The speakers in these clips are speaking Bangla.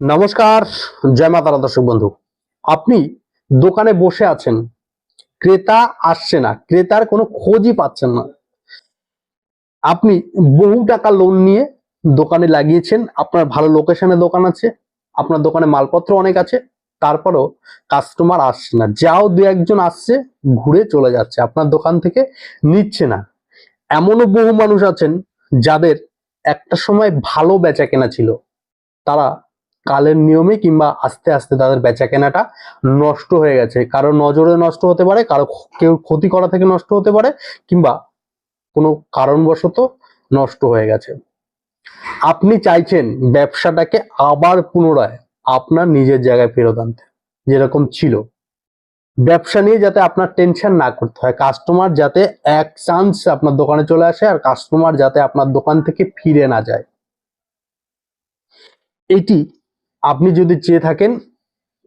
নমস্কার, জয় মাতারা দর্শক বন্ধু। আপনি দোকানে বসে আছেন, ক্রেতা আসছে না, ক্রেতার কোনো খোঁজই পাচ্ছেন না। আপনি বহু টাকা লোন নিয়ে দোকানে লাগিয়েছেন, আপনার ভালো লোকেশনে দোকান আছে, আপনার দোকানে মালপত্র অনেক আছে, তারপরও কাস্টমার আসছে না। যাও দু একজন আসছে, ঘুরে চলে যাচ্ছে, আপনার দোকান থেকে নিচ্ছে না। এমনও বহু মানুষ আছেন, যাদের একটা সময় ভালো বেচা কেনা ছিল, তারা কালের নিয়মে কিংবা আস্তে আস্তে তাদের বেচা কেনাটা নষ্ট হয়ে গেছে। কারও নজরে নষ্ট হতে পারে, কারও কেউ ক্ষতি করা থেকে নষ্ট হতে পারে, কিংবা কোনো কারণবশত নষ্ট হয়ে গেছে। আপনি চাইছেন ব্যবসাটাকে আবার পুনরায় আপনার নিজের জায়গায় ফেরত আনতে, যেরকম ছিল। ব্যবসা নিয়ে যাতে আপনার টেনশন না করতে হয়, কাস্টমার যাতে এক চান্স আপনার দোকানে চলে আসে আর কাস্টমার যাতে আপনার দোকান থেকে ফিরে না যায়। এটি আপনি যদি চেয়ে থাকেন,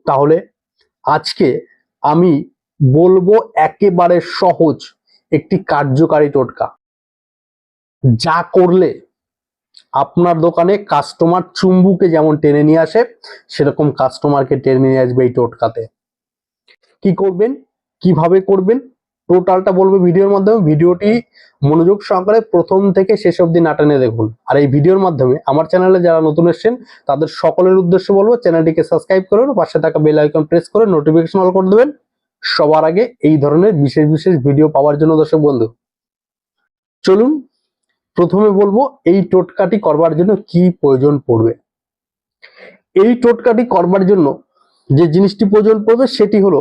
তাহলে আজকে আমি বলব একেবারে সহজ একটি কার্যকারী টোটকা। যা করলে আপনার দোকানে কাস্টমার চুম্বুকে যেমন টেনে নিয়ে আসে, সেরকম কাস্টমারকে টেনে নিয়ে আসবে এই টোটকাতে। কি করবেন? কীভাবে করবেন? টোটালটা বলব ভিডিওর মাধ্যমে। ভিডিওটি মনোযোগ সহকারে প্রথম থেকে শেষ অবধি না টেনে দেখুন। আর এই ভিডিওর মাধ্যমে আমার চ্যানেলে যারা নতুন এসেছেন, তাদের সকলের উদ্দেশ্যে বলব চ্যানেলটিকে সাবস্ক্রাইব করুন পাশে থাকা বেল আইকন প্রেস করে নোটিফিকেশন অল করে দেবেন। সবার আগে এই ধরনের বিশেষ বিশেষ ভিডিও পাওয়ার জন্য দর্শক বন্ধু। চলুন, প্রথমে বলব এই টোটকাটি করবার জন্য কি প্রয়োজন পড়বে। এই টোটকাটি করবার জন্য যে জিনিসটি প্রয়োজন পড়বে সেটি হলো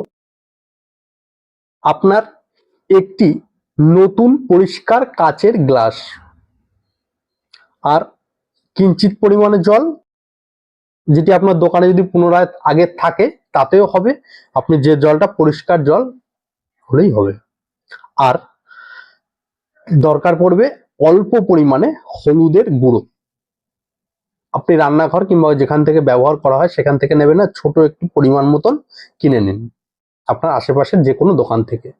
আপনার একটি নতুন পরিষ্কার কাচের গ্লাস। আর কিঞ্চিত পরিমাণে জল, যেটি আপনার দোকানে যদি পুনরায় আগে থাকে, তাতেও হবে। আপনি যে জলটা, পরিষ্কার জল হলেই হবে। আর দরকার পড়বে অল্প পরিমাণে হলুদের গুঁড়ো। আপনি রান্নাঘর কিংবা যেখান থেকে ব্যবহার করা হয়, সেখান থেকে নেবেন না, ছোট একটু পরিমাণ মতন কিনে নিন। আপনার আশেপাশের যে কোনো দোকান থেকে।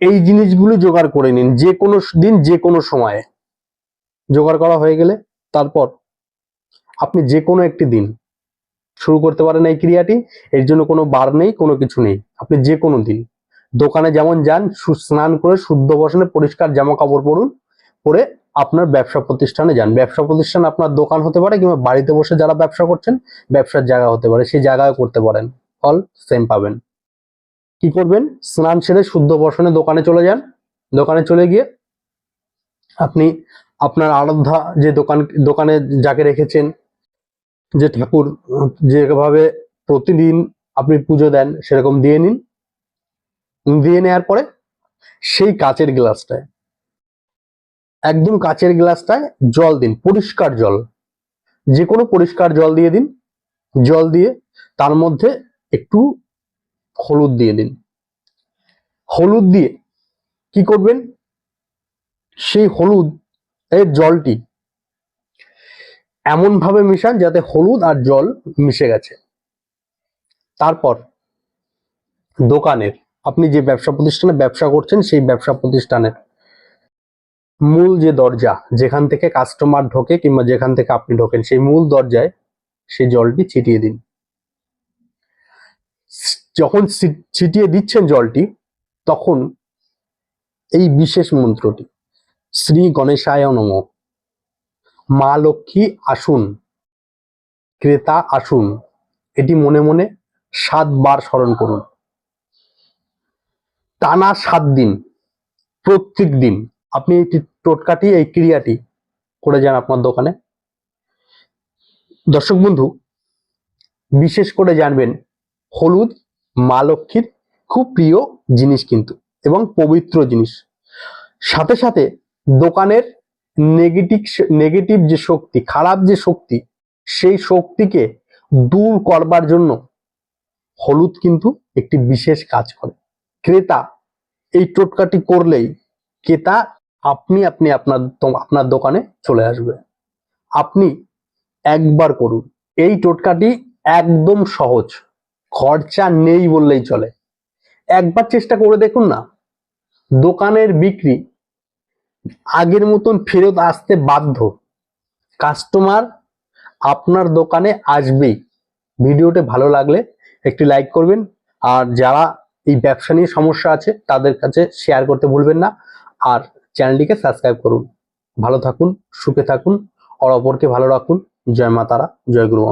এই জিনিসগুলো জোগাড় করে নিন, যে কোনো দিন যে কোনো সময়ে। জোগাড় করা হয়ে গেলে তারপর আপনি যে কোনো একটি দিন শুরু করতে পারেন এই ক্রিয়াটি, এর জন্য কোনো বার নেই, কোনো কিছু নেই। আপনি যে কোনো দিন দোকানে যেমন যান স্নান করে শুদ্ধ বসনে পরিষ্কার জামা কাপড় পরুন, পরে আপনার ব্যবসা প্রতিষ্ঠানে যান। ব্যবসা প্রতিষ্ঠান আপনার দোকান হতে পারে কিংবা বাড়িতে বসে যারা ব্যবসা করছেন, ব্যবসার জায়গা হতে পারে, সেই জায়গায় করতে পারেন। ফল সেম পাবেন। কি করবেন? স্নান সেরে শুদ্ধ বসনে দোকানে চলে যান। দোকানে চলে গিয়ে আপনি আপনার আরাধ্যা যে দোকান, দোকানে যাকে রেখেছেন, যে ঠাকুর, যেভাবে প্রতিদিন আপনি পুজো দেন, সেরকম দিয়ে নিন। দিয়ে নেওয়ার পরে সেই কাচের গ্লাসটায়, একদম কাচের গ্লাসটায় জল দিন, পরিষ্কার জল। যে কোনো পরিষ্কার জল দিয়ে দিন। জল দিয়ে তার মধ্যে একটু হলুদ দিয়ে দিন। হলুদ দিয়ে কি করবেন? সেই হলুদ এর জলটি এমন ভাবে মিশান যাতে হলুদ আর জল মিশে গেছে। তারপর দোকানের, আপনি যে ব্যবসা প্রতিষ্ঠানে ব্যবসা করছেন সেই ব্যবসা প্রতিষ্ঠানের মূল যে দরজা, যেখান থেকে কাস্টমার ঢোকে কিংবা যেখান থেকে আপনি ঢোকেন, সেই মূল দরজায় সেই জলটি ছিটিয়ে দিন। যখন ছিটিয়ে দিচ্ছেন জলটি, তখন এই বিশেষ মন্ত্রটি, শ্রী গণেশায় নম। মা লক্ষ্মী আসুন, ক্রেতা আসুন, এটি মনে মনে সাতবার স্মরণ করুন। টানা সাত দিন, প্রত্যেক দিন, আপনি এই টোটকাটি, এই ক্রিয়াটি করে যান আপনার দোকানে। দর্শক বন্ধু, বিশেষ করে জানবেন, হলুদ মা লক্ষ্মীর খুব প্রিয় জিনিস কিন্তু এবং পবিত্র জিনিস। সাথে সাথে দোকানের নেগেটিভ নেগেটিভ যে শক্তি, খারাপ যে শক্তি, সেই শক্তিকে দূর করবার জন্য হলুদ কিন্তু একটি বিশেষ কাজ করে। ক্রেতা এই টোটকাটি করলেই ক্রেতা আপনি আপনি আপনার আপনার দোকানে চলে আসবে। আপনি একবার করুন। এই টোটকাটি একদম সহজ। খরচা নেই বললেই চলে। একবার চেষ্টা করে দেখুন না, দোকানের বিক্রি আগের মতন ফেরত আসতে বাধ্য। কাস্টমার আপনার দোকানে আসবেই। ভিডিওটি ভালো লাগলে একটি লাইক করবেন, আর যারা এই ব্যবসা নিয়ে সমস্যা আছে তাদের কাছে শেয়ার করতে ভুলবেন না, আর চ্যানেলটিকে সাবস্ক্রাইব করুন। ভালো থাকুন, সুখে থাকুন, আর অপরকে ভালো রাখুন। জয় মা তারা, জয় গুরু